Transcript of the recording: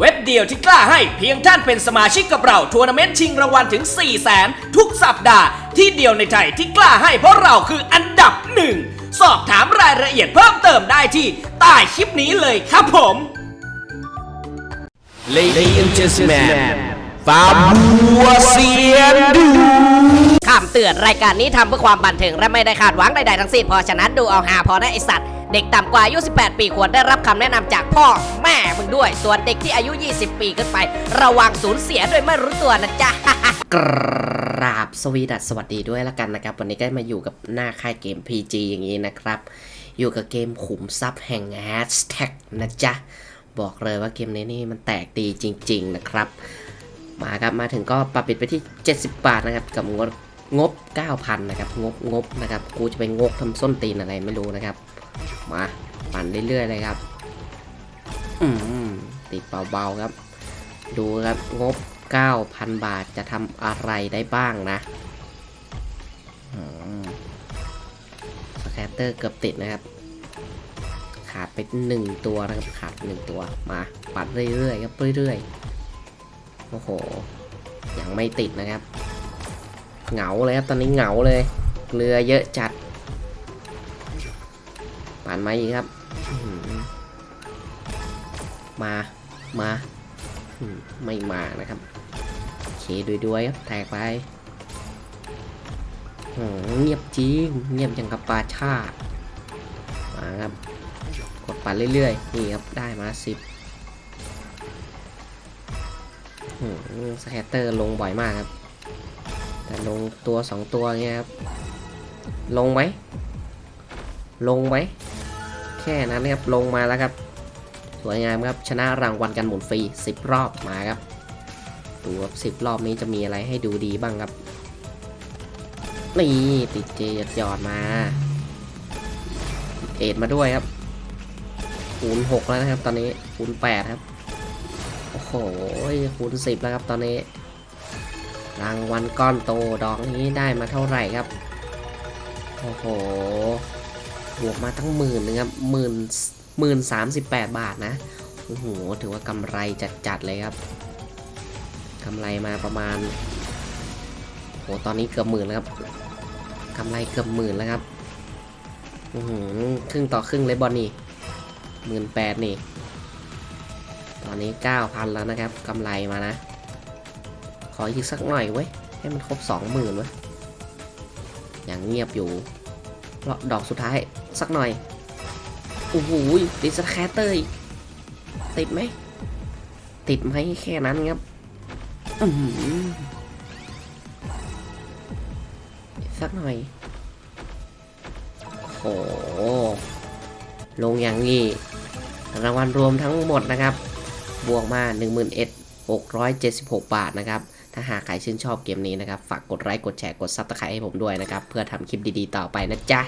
เว็บเดียวที่กล้าให้เพียงท่านเป็นสมาชิกกับเราทัวร์นาเมนต์ชิงรางวัลถึง 4 0 0แสนทุกสัปดาห์ที่เดียวในไทยที่กล้าให้เพราะเราคืออันดับหนึ่งสอบถามรายละเอียดเพิ่มเติมได้ที่ใต้คลิปนี้เลยครับผม Ladies and gentlemen ฟาบัวเซีย ตือนรายการนี้ทำเพื่อความบันเทิงและไม่ได้คาดหวังใดๆทั้งสิ้นเพราะฉะนั้นดูเอาหาพอได้ไอสัตว์เด็กต่ำกว่าอายุ 18 ปีควรได้รับคำแนะนำจากพ่อแม่มึงด้วย ส่วนเด็กที่อายุ 20 ปีขึ้นไป ระวังสูญเสียโดยไม่รู้ตัวนะจ๊ะ กราบสวีดัสสวัสดีด้วยละกันนะครับ วันนี้ก็มาอยู่กับหน้าค่ายเกม PG อย่างนี้นะครับ อยู่กับเกมขุมทรัพย์แห่งแฮชแท็กนะจ๊ะ บอกเลยว่าเกมนี้นี่มันแตกดีจริง ๆนะครับ มาครับมาถึงก็ปรับปิดไปที่ 70 บาทนะครับกับงบ งบ 9,000 นะครับ งบงบนะครับ กูจะไปงกทำส้นตีนอะไรไม่รู้นะครับ มาปั่นเรื่อยๆเลยครับ อืมติดเบาๆครับ ดูครับงบ 9,000 บาทจะทำอะไรได้บ้างนะอืมสแคตเตอร์เกือบติดนะครับ ขาดไปหนึ่งตัวนะครับ ขาดหนึ่งตัว มาปัดเรื่อยๆครับเรื่อยๆ โอ้โห ยังไม่ติดนะครับ เหงาเลยครับตอนนี้เหงาเลยเกลือเยอะจัดปั่นมาอีกครับ มามาไม่มานะครับเคด้วยๆครับแตกไปอืมเงียบจริงเงียบอย่างกับปลาชาติมาครับกดปั่นเรื่อยๆนี่ครับได้มาสิบอืมสแคตเตอร์ลงบ่อยมากครับ แต่ลงตัวสองตัวเงี้ยครับ ลงไหม ลงไหม แค่นั้นนะครับ ลงมาแล้วครับ สวยงามครับ ชนะรางวัลกันหมุนฟรี 10 รอบมาครับ ดูครับสิบรอบนี้จะมีอะไรให้ดูดีบ้างครับ นี่ติดเจยดยอดมา เอ็ดมาด้วยครับคูณ6แล้วนะครับ ตอนนี้คูณ8ครับ โอ้โหคูณ10แล้วครับตอนนี้ รางวัลก้อนโตดอกนี้ได้มาเท่าไหร่ครับ โอ้โห บวกมาตั้งหมื่นนึงครับหมื่นหมื่นสามสิบแปดบาทนะ โอ้โห ถือว่ากำไรจัดๆเลยครับ กำไรมาประมาณ โห ตอนนี้เกือบหมื่นแล้วครับ กำไรเกือบหมื่นแล้วครับ อือหือครึ่งต่อครึ่งเลยบอลนี่หมื่นแปดนี่ ตอนนี้9,000แล้วนะครับ กำไรมานะ ออีกสักหน่อยเว้ย ให้มันครบ20,000เว้ย อย่างเงียบอยู่รอดอกสุดท้ายสักหน่อย โอ้โหติดสแคเตอร์อีก ติดไหม ติดไหมแค่นั้นครับสักหน่อย โอ้โห ลงอย่างนี้ รางวัลรวมทั้งหมดนะครับ บวกมา 676 บาทนะครับ ถ้าหากใครชื่นชอบเกมนี้นะครับ ฝากกดไลค์ กดแชร์ กดซับสไครต์ให้ผมด้วยนะครับ เพื่อทำคลิปดีๆ ต่อไปนะจ๊ะ